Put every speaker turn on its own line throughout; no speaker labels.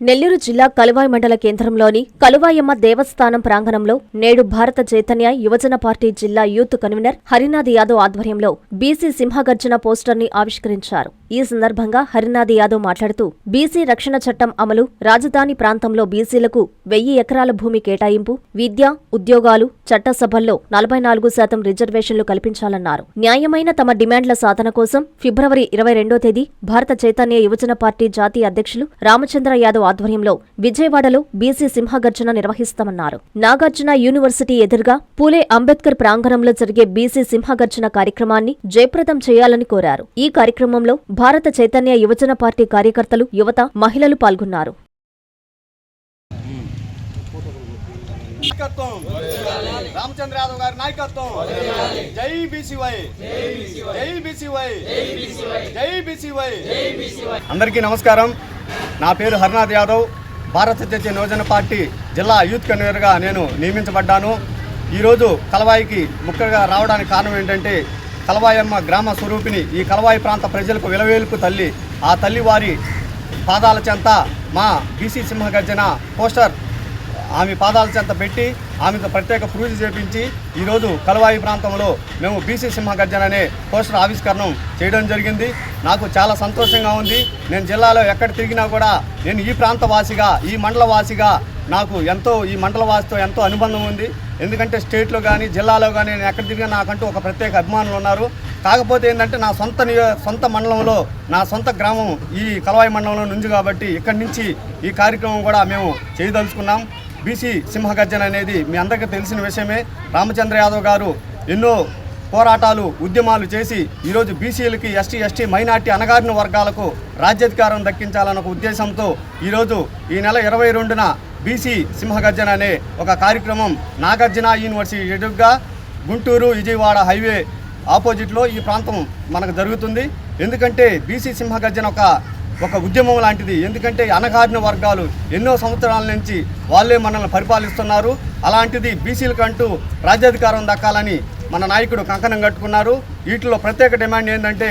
నెల్లూరు జిల్లా కలువాయి మండల కేంద్రంలోని కలువాయమ్మ దేవస్థానం ప్రాంగణంలో నేడు భారత చైతన్య యువజన పార్టీ జిల్లా యూత్ కన్వీనర్ హరినాథ్ యాదవ్ ఆధ్వర్యంలో బీసీ సింహగర్జన పోస్టర్ని ఆవిష్కరించారు. ఈ సందర్భంగా హరినాథ్ యాదవ్ మాట్లాడుతూ బీసీ రక్షణ చట్టం అమలు రాజధాని ప్రాంతంలో బీసీలకు వెయ్యి ఎకరాల భూమి కేటాయింపు విద్య ఉద్యోగాలు చట్టసభల్లో నలభై నాలుగు శాతం రిజర్వేషన్లు కల్పించాలన్నారు. న్యాయమైన తమ డిమాండ్ల సాధన కోసం ఫిబ్రవరి ఇరవై రెండో తేదీ భారత చైతన్య యువజన పార్టీ జాతీయ అధ్యక్షులు రామచంద్ర యాదవ్ ఆధ్వర్యంలో విజయవాడలో బీసీ సింహగర్జన నిర్వహిస్తామన్నారు. నాగార్జున యూనివర్సిటీ ఎదురుగా పూలే అంబేద్కర్ ప్రాంగణంలో జరిగే బీసీ సింహగర్జన కార్యక్రమాన్ని జయప్రదం చేయాలని కోరారు. ఈ కార్యక్రమంలో భారత చైతన్య యువజన పార్టీ కార్యకర్తలు యువత మహిళలు పాల్గొన్నారు.
నాయకత్వం. రామచంద్ర యాదవ్ గారి నాయకత్వం. జై బీసీవై. జై బీసీవై. జై బీసీవై. అందరికీ నమస్కారం. నా పేరు హరినాథ్ యాదవ్. భారత చైతన్య యువజన పార్టీ జిల్లా యూత్ కన్వీనర్గా నేను నియమించబడ్డాను. ఈరోజు కలవాయికి ముక్కగా రావడానికి కారణం ఏంటంటే కలవాయమ్మ గ్రామ స్వరూపిణి ఈ కలవాయి ప్రాంత ప్రజలకు విలవేలుపు తల్లి. ఆ తల్లి వారి పాదాల చెంత మా బీసీ సింహగర్జన పోస్టర్. ఆమె పాదాల చెంత పెట్టి ఆమెతో ప్రత్యేక పూజ చేపించి ఈరోజు కలవాయి ప్రాంతంలో మేము బీసీ సింహగర్జన అనే పోస్టర్ ఆవిష్కరణం చేయడం జరిగింది. నాకు చాలా సంతోషంగా ఉంది. నేను జిల్లాలో ఎక్కడ తిరిగినా కూడా నేను ఈ ప్రాంత వాసిగా ఈ మండల వాసిగా నాకు ఎంతో ఈ మండల వాసితో ఎంతో అనుబంధం ఉంది. ఎందుకంటే స్టేట్లో కానీ జిల్లాలో కానీ నేను ఎక్కడ తిరిగినా నాకంటూ ఒక ప్రత్యేక అభిమానులు ఉన్నారు. కాకపోతే ఏంటంటే నా సొంత నియో సొంత మండలంలో నా సొంత గ్రామం ఈ కలవాయి మండలంలో నుంచి కాబట్టి ఇక్కడి నుంచి ఈ కార్యక్రమం కూడా మేము చేయదలుచుకున్నాం. బీసీ సింహగర్జన అనేది మీ అందరికీ తెలిసిన విషయమే. రామచంద్ర యాదవ్ గారు ఎన్నో పోరాటాలు ఉద్యమాలు చేసి ఈరోజు బీసీలకి ఎస్టీ ఎస్టీ మైనార్టీ అణగారిన వర్గాలకు రాజ్యాధికారం దక్కించాలన్న ఒక ఉద్దేశంతో ఈరోజు ఈ నెల ఇరవై రెండున బీసీ సింహగర్జన అనే ఒక కార్యక్రమం నాగార్జున యూనివర్సిటీ ఎదురుగా గుంటూరు విజయవాడ హైవే ఆపోజిట్లో ఈ ప్రాంతం మనకు జరుగుతుంది. ఎందుకంటే బీసీ సింహగర్జన ఒక ఒక ఉద్యమం లాంటిది. ఎందుకంటే అనగారిన వర్గాలు ఎన్నో సంవత్సరాల నుంచి వాళ్ళే మనల్ని పరిపాలిస్తున్నారు. అలాంటిది బీసీలకంటూ రాజ్యాధికారం దక్కాలని మన నాయకుడు కంకణం కట్టుకున్నారు. వీటిలో ప్రత్యేక డిమాండ్ ఏంటంటే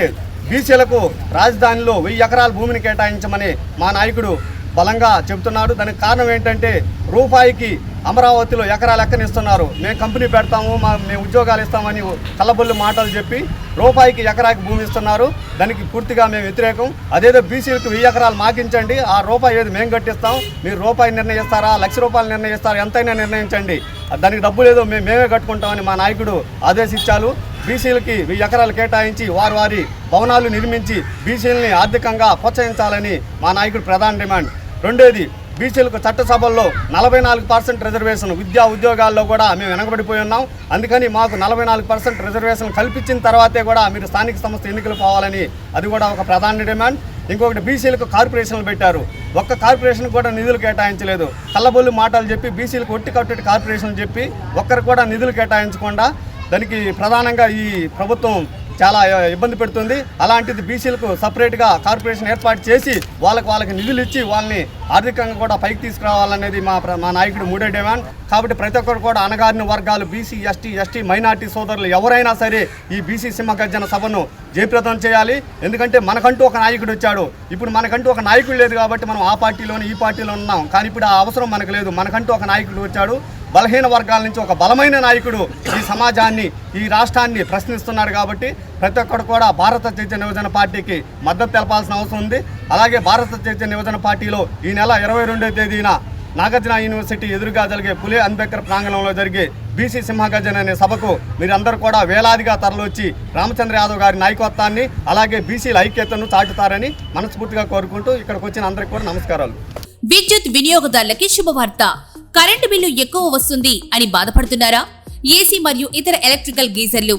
బీసీలకు రాజధానిలో వెయ్యి ఎకరాల భూమిని కేటాయించమని మా నాయకుడు బలంగా చెబుతున్నాడు. దానికి కారణం ఏంటంటే రూపాయికి అమరావతిలో ఎకరాలు ఎక్కనిస్తున్నారు మేము కంపెనీ పెడతాము మా మేము ఉద్యోగాలు ఇస్తామని కళ్ళబొల్లి మాటలు చెప్పి రూపాయికి ఎకరాకి భూమి ఇస్తున్నారు. దానికి పూర్తిగా మేము వ్యతిరేకం. అదేదో బీసీలకు వెయ్యి ఎకరాలు మాకించండి ఆ రూపాయి ఏది మేము కట్టిస్తాం. మీరు రూపాయి నిర్ణయిస్తారా లక్ష రూపాయలు నిర్ణయిస్తారా ఎంతైనా నిర్ణయించండి. దానికి డబ్బులు ఏదో మేము మేమే కట్టుకుంటామని మా నాయకుడు ఆదేశించాలు బీసీలకి వెయ్యి ఎకరాలు కేటాయించి వారి వారి భవనాలు నిర్మించి బీసీలని ఆర్థికంగా ప్రోత్సహించాలని మా నాయకుడు ప్రధాన డిమాండ్. రెండోది బీసీలకు చట్టసభల్లో నలభై నాలుగు పర్సెంట్ రిజర్వేషన్ విద్యా ఉద్యోగాల్లో కూడా మేము వెనకబడిపోయి ఉన్నాం. అందుకని మాకు నలభై నాలుగు పర్సెంట్ రిజర్వేషన్ కల్పించిన తర్వాతే కూడా మీరు స్థానిక సంస్థ ఎన్నికలు పోవాలని అది కూడా ఒక ప్రధాన డిమాండ్. ఇంకొకటి బీసీలకు కార్పొరేషన్లు పెట్టారు. ఒక్క కార్పొరేషన్ కూడా నిధులు కేటాయించలేదు. కళ్ళబొల్లి మాటలు చెప్పి బీసీలకు ఒట్టి కట్టటి కార్పొరేషన్ చెప్పి ఒక్కరు కూడా నిధులు కేటాయించకుండా దానికి ప్రధానంగా ఈ ప్రభుత్వం చాలా ఇబ్బంది పెడుతుంది. అలాంటిది బీసీలకు సపరేట్గా కార్పొరేషన్ ఏర్పాటు చేసి వాళ్ళకి వాళ్ళకి నిధులు ఇచ్చి వాళ్ళని ఆర్థికంగా కూడా పైకి తీసుకురావాలనేది మా మా నాయకుడు మూడే డిమాండ్. కాబట్టి ప్రతి ఒక్కరు కూడా అనగారిన వర్గాలు బీసీ ఎస్టీ ఎస్టీ మైనార్టీ సోదరులు ఎవరైనా సరే ఈ బీసీ సింహగర్జన సభను జయప్రదం చేయాలి. ఎందుకంటే మనకంటూ ఒక నాయకుడు వచ్చాడు. ఇప్పుడు మనకంటూ ఒక నాయకుడు లేదు కాబట్టి మనం ఆ పార్టీలోని ఈ పార్టీలో ఉన్నాం. కానీ ఇప్పుడు ఆ అవసరం మనకు లేదు. మనకంటూ ఒక నాయకుడు వచ్చాడు. బలహీన వర్గాల నుంచి ఒక బలమైన నాయకుడు ఈ సమాజాన్ని ఈ రాష్ట్రాన్ని ప్రశ్నిస్తున్నాడు కాబట్టి ప్రతి ఒక్కరు కూడా భారత చైతన్య యువజన పార్టీకి మద్దతు తెలపాల్సిన అవసరం ఉంది. అలాగే భారత చైతన్య యువజన పార్టీలో ఈ నెల ఇరవై రెండో తేదీన నాగార్జున యూనివర్సిటీ ఎదురుగా జరిగే పులే అంబేద్కర్ ప్రాంగణంలో జరిగే బీసీ సింహగజన్ అనే సభకు మీరందరూ కూడా వేలాదిగా తరలివచ్చి రామచంద్ర యాదవ్ గారి నాయకత్వాన్ని అలాగే బీసీల ఐక్యతను చాటుతారని మనస్ఫూర్తిగా కోరుకుంటూ ఇక్కడికి వచ్చిన అందరికీ కూడా నమస్కారాలు.
విద్యుత్ వినియోగదారులకి శుభవార్త. కరెంటు బిల్లు ఎక్కువ వస్తుంది అని బాధపడుతున్నారా? ఏసీ మరియు ఇతర ఎలక్ట్రికల్ గీజర్లు.